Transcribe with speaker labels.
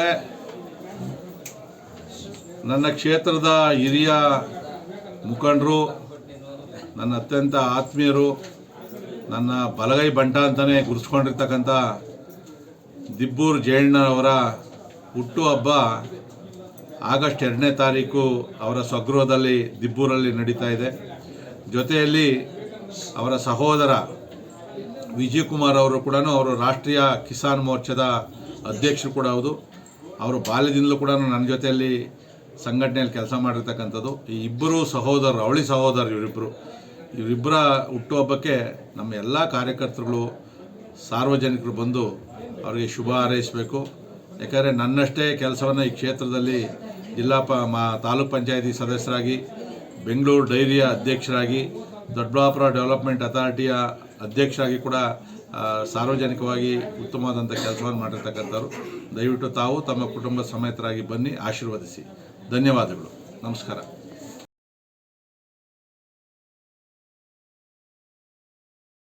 Speaker 1: ಬಂಧುಗಳೇ ನನ್ನ ಕ್ಷೇತ್ರದ ಹಿರಿಯ ಮುಖಂಡರು, ನನ್ನ ಅತ್ಯಂತ ಆತ್ಮೀಯರು, ನನ್ನ ಬಲಗೈ ಬಂಟ ಅಂತಲೇ ಗುರುಸ್ಕೊಂಡಿರ್ತಕ್ಕಂಥ ದಿಬ್ಬೂರು ಹುಟ್ಟು ಹುಟ್ಟುಹಬ್ಬ ಆಗಸ್ಟ್ ಎರಡನೇ ತಾರೀಕು ಅವರ ಸ್ವಗೃಹದಲ್ಲಿ ದಿಬ್ಬೂರಲ್ಲಿ ನಡೀತಾ ಇದೆ. ಜೊತೆಯಲ್ಲಿ ಅವರ ಸಹೋದರ ವಿಜಯ್ ಕುಮಾರ್ ಅವರು ಕೂಡ ಅವರು ರಾಷ್ಟ್ರೀಯ ಕಿಸಾನ್ ಮೋರ್ಚಾದ ಅಧ್ಯಕ್ಷರು ಕೂಡ ಹೌದು. ಅವರು ಬಾಲ್ಯದಿಂದಲೂ ಕೂಡ ನನ್ನ ಜೊತೆಯಲ್ಲಿ ಸಂಘಟನೆಯಲ್ಲಿ ಕೆಲಸ ಮಾಡಿರ್ತಕ್ಕಂಥದ್ದು. ಈ ಇಬ್ಬರು ಸಹೋದರರು, ಅವಳಿ ಸಹೋದರರು ಇವರಿಬ್ಬರು ಇವರಿಬ್ಬರ ಹುಟ್ಟುಹಬ್ಬಕ್ಕೆ ನಮ್ಮ ಎಲ್ಲ ಕಾರ್ಯಕರ್ತರುಗಳು, ಸಾರ್ವಜನಿಕರು ಬಂದು ಅವರಿಗೆ ಶುಭ ಹಾರೈಸಬೇಕು. ಯಾಕಂದರೆ ನನ್ನಷ್ಟೇ ಕೆಲಸವನ್ನು ಈ ಕ್ಷೇತ್ರದಲ್ಲಿ ಜಿಲ್ಲಾ ಪ ಮಾ ತಾಲೂಕ್ ಪಂಚಾಯತಿ ಸದಸ್ಯರಾಗಿ, ಬೆಂಗಳೂರು ಡೈರಿಯ ಅಧ್ಯಕ್ಷರಾಗಿ, ದೊಡ್ಡಬಳ್ಳಾಪುರ ಡೆವಲಪ್ಮೆಂಟ್ ಅಥಾರಿಟಿಯ ಅಧ್ಯಕ್ಷರಾಗಿ ಕೂಡ ಸಾರ್ವಜನಿಕವಾಗಿ ಉತ್ತಮವಾದಂಥ ಕೆಲಸವನ್ನು ಮಾಡಿರ್ತಕ್ಕಂಥವ್ರು. ದಯವಿಟ್ಟು ತಾವು ತಮ್ಮ ಕುಟುಂಬ ಸಮೇತರಾಗಿ ಬನ್ನಿ ಆಶೀರ್ವದಿಸಿ. ಧನ್ಯವಾದಗಳು. ನಮಸ್ಕಾರ.